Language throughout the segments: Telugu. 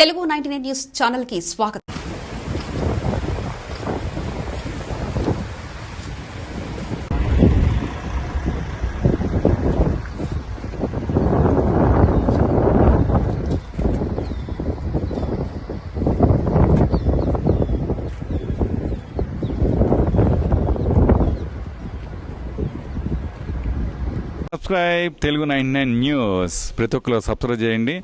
తెలుగు నైన్టీ న్యూస్ ఛానల్కి స్వాగతం. Subscribe Telugu nine nine news. ప్రతి ఒక్కరు సబ్స్క్రైబ్ చేయండి.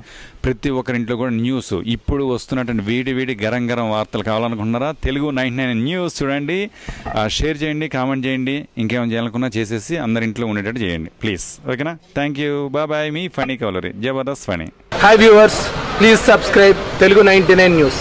ప్రతి ఒక్కరింట్లో కూడా న్యూస్. ఇప్పుడు వస్తున్నటువంటి వీడి వీడి గరం గరం వార్తలు కావాలనుకుంటున్నారా? తెలుగు నైన్ నైన్ న్యూస్ చూడండి. షేర్ చేయండి కామెంట్ చేయండి. ఇంకేమైనా చేయాలనుకున్నా చేసేసి అందరి ఇంట్లో ఉండేటట్టు చేయండి. ప్లీజ్. ఓకేనా? థ్యాంక్ యూ బా బాయ్ మీ funny కవలరీ Jabardasth Phani hi viewers please subscribe Telugu ninety nine news.